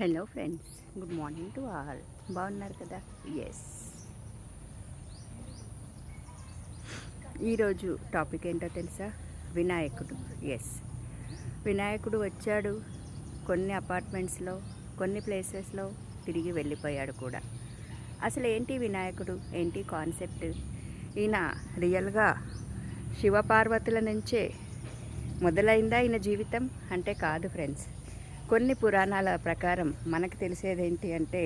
Hello friends good morning to all బాగున్నారు కదా? Yes ఈరోజు టాపిక్ ఏంటో తెలుసా? వినాయకుడు. ఎస్ వినాయకుడు వచ్చాడు. కొన్ని అపార్ట్మెంట్స్లో కొన్ని ప్లేసెస్లో తిరిగి వెళ్ళిపోయాడు కూడా. అసలు ఏంటి వినాయకుడు? ఏంటి కాన్సెప్ట్? ఈయన రియల్గా శివపార్వతుల నుంచే మొదలైందా ఈయన జీవితం? అంటే కాదు ఫ్రెండ్స్ కొన్ని పురాణాల ప్రకారం మనకు తెలిసేది ఏంటి అంటే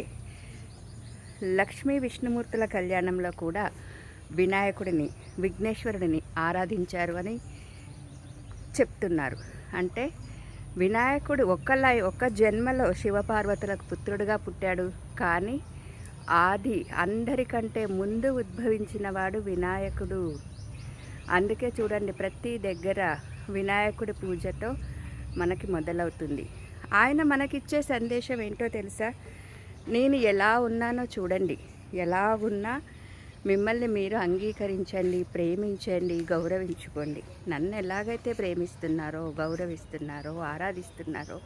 లక్ష్మీ విష్ణుమూర్తుల కళ్యాణంలో కూడా వినాయకుడిని విఘ్నేశ్వరుడిని ఆరాధించారు అని చెప్తున్నారు. అంటే వినాయకుడు ఒక్కలా ఒక్క జన్మలో శివపార్వతులకు పుత్రుడుగా పుట్టాడు. కానీ ఆది అందరికంటే ముందు ఉద్భవించిన వాడు వినాయకుడు. అందుకే చూడండి ప్రతి దగ్గర వినాయకుడి పూజతో మనకి మొదలవుతుంది. ఆయన మనకిచ్చే సందేశం ఏంటో తెలుసా? నేను ఎలా ఉన్నానో చూడండి. ఎలా ఉన్నా మిమ్మల్ని మీరు అంగీకరించండి ప్రేమించండి గౌరవించుకోండి. నన్ను ఎలాగైతే ప్రేమిస్తున్నారో గౌరవిస్తున్నారో ఆరాధిస్తున్నారో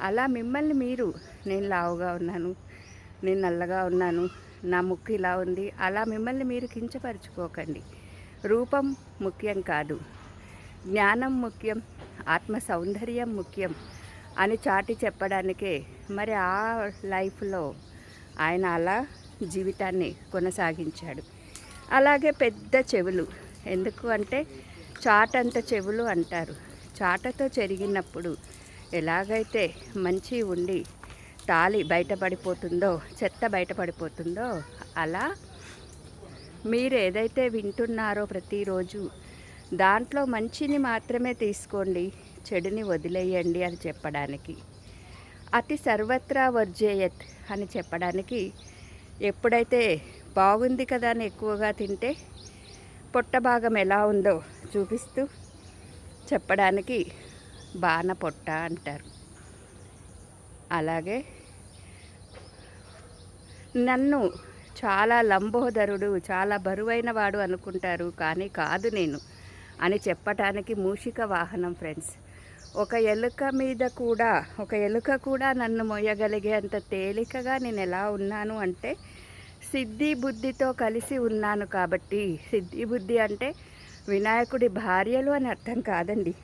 అలా మిమ్మల్ని మీరు నేను లావుగా ఉన్నాను నేను నల్లగా ఉన్నాను నా ముక్కు ఇలా ఉంది అలా మిమ్మల్ని మీరు కించపరుచుకోకండి. రూపం ముఖ్యం కాదు. జ్ఞానం ముఖ్యం ఆత్మ సౌందర్యం ముఖ్యం. అని చాటి చెప్పడానికే మరి ఆ లైఫ్లో ఆయన అలా జీవితాన్ని కొనసాగించాడు. అలాగే పెద్ద చెవులు. ఎందుకు అంటే చాటంత చెవులు అంటారు. చాటతో చెరిగినప్పుడు ఎలాగైతే మంచి ఉండి తాలి బయటపడిపోతుందో చెత్త బయటపడిపోతుందో అలా మీరు ఏదైతే వింటున్నారో ప్రతిరోజు దాంట్లో మంచిని మాత్రమే తీసుకోండి. చెడుని వదిలేయండి అని చెప్పడానికి. అతి సర్వత్రా వర్జేయత్ అని చెప్పడానికి ఎప్పుడైతే బాగుంది కదా అని ఎక్కువగా తింటే పొట్ట భాగం ఎలా ఉందో చూపిస్తూ చెప్పడానికి బాణ పొట్ట అంటారు. అలాగే నన్ను చాలా లంబోదరుడు చాలా బరువైన వాడు అనుకుంటారు కానీ కాదు నేను అని చెప్పటానికి మూషిక వాహనం ఫ్రెండ్స్. ఒక ఎలుక మీద కూడా ఒక ఎలుక కూడా నన్ను మోయగలిగే అంత తేలికగా నేను ఎలా ఉన్నాను అంటే సిద్ధి బుద్ధితో కలిసి ఉన్నాను కాబట్టి. సిద్ధి బుద్ధి అంటే వినాయకుడి భార్యలు అని అర్థం కాదండి.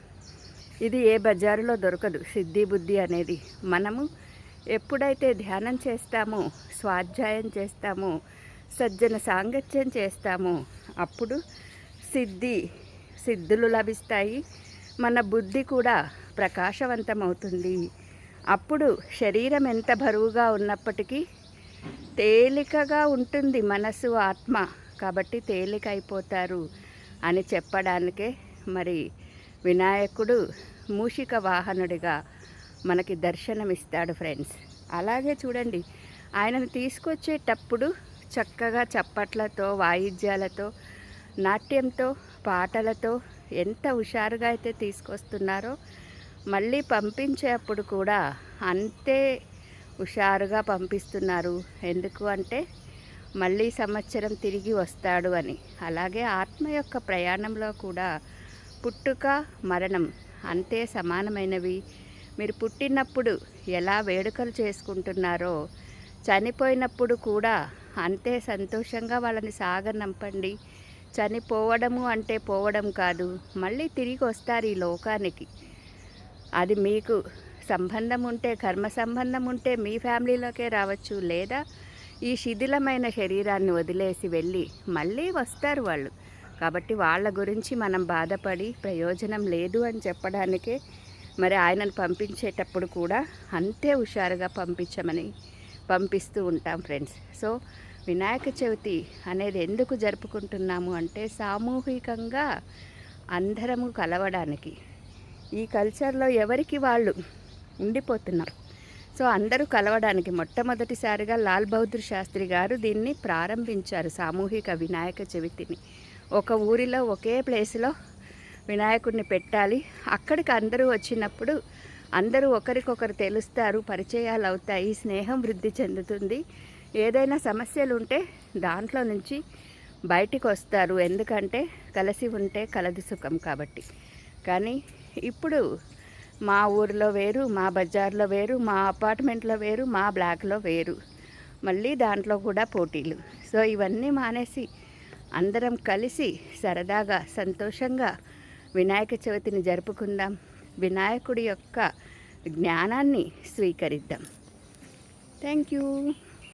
ఇది ఏ బజారులో దొరకదు. సిద్ధి బుద్ధి అనేది మనము ఎప్పుడైతే ధ్యానం చేస్తామో స్వాధ్యాయం చేస్తామో సజ్జన సాంగత్యం చేస్తామో అప్పుడు సిద్ధి సిద్ధులు లభిస్తాయి. మన బుద్ధి కూడా ప్రకాశవంతమవుతుంది. అప్పుడు శరీరం ఎంత బరువుగా ఉన్నప్పటికీ తేలికగా ఉంటుంది మనసు ఆత్మ. కాబట్టి తేలిక అయిపోతారు అని చెప్పడానికే మరి వినాయకుడు మూషిక వాహనుడిగా మనకి దర్శనమిస్తాడు ఫ్రెండ్స్. అలాగే చూడండి ఆయనను తీసుకొచ్చేటప్పుడు చక్కగా చప్పట్లతో వాయిద్యాలతో నాట్యంతో పాటలతో ఎంత హుషారుగా అయితే తీసుకొస్తున్నారో మళ్ళీ పంపించేప్పుడు కూడా అంతే హుషారుగా పంపిస్తున్నారు. ఎందుకు అంటే మళ్ళీ సంవత్సరం తిరిగి వస్తాడు అని. అలాగే ఆత్మ యొక్క ప్రయాణంలో కూడా పుట్టుక మరణం అంతే సమానమైనవి. మీరు పుట్టినప్పుడు ఎలా వేడుకలు చేసుకుంటున్నారో చనిపోయినప్పుడు కూడా అంతే సంతోషంగా వాళ్ళని సాగనంపండి. చనిపోవడము అంటే పోవడం కాదు. మళ్ళీ తిరిగి వస్తారు ఈ లోకానికి. అది మీకు సంబంధం ఉంటే కర్మ సంబంధం ఉంటే మీ ఫ్యామిలీలోకే రావచ్చు. లేదా ఈ శిథిలమైన శరీరాన్ని వదిలేసి వెళ్ళి మళ్ళీ వస్తారు వాళ్ళు. కాబట్టి వాళ్ళ గురించి మనం బాధపడి ప్రయోజనం లేదు అని చెప్పడానికే మరి ఆయనను పంపించేటప్పుడు కూడా అంతే హుషారుగా పంపించమని పంపిస్తూ ఉంటాం ఫ్రెండ్స్. సో వినాయక చవితి అనేది ఎందుకు జరుపుకుంటున్నాము అంటే సామూహికంగా అందరము కలవడానికి. ఈ కల్చర్లో ఎవరికి వాళ్ళు ఉండిపోతున్నాం సో అందరూ కలవడానికి మొట్టమొదటిసారిగా లాల్ బహదూర్ శాస్త్రి గారు దీన్ని ప్రారంభించారు సామూహిక వినాయక చవితిని. ఒక ఊరిలో ఒకే ప్లేస్లో వినాయకుడిని పెట్టాలి. అక్కడికి అందరూ వచ్చినప్పుడు అందరూ ఒకరికొకరు తెలుస్తారు పరిచయాలు అవుతాయి స్నేహం వృద్ధి చెందుతుంది. ఏదైనా సమస్యలు ఉంటే దాంట్లో నుంచి బయటికి వస్తారు ఎందుకంటే కలిసి ఉంటే కలదు సుఖం కాబట్టి. కానీ ఇప్పుడు మా ఊరిలో వేరు మా బజార్లో వేరు మా అపార్ట్మెంట్లో వేరు మా బ్లాక్లో వేరు. మళ్ళీ దాంట్లో కూడా పోటీలు. సో ఇవన్నీ మానేసి అందరం కలిసి సరదాగా సంతోషంగా వినాయక చవితిని జరుపుకుందాం. వినాయకుడి యొక్క జ్ఞానాన్ని స్వీకరిద్దాం. Thank you.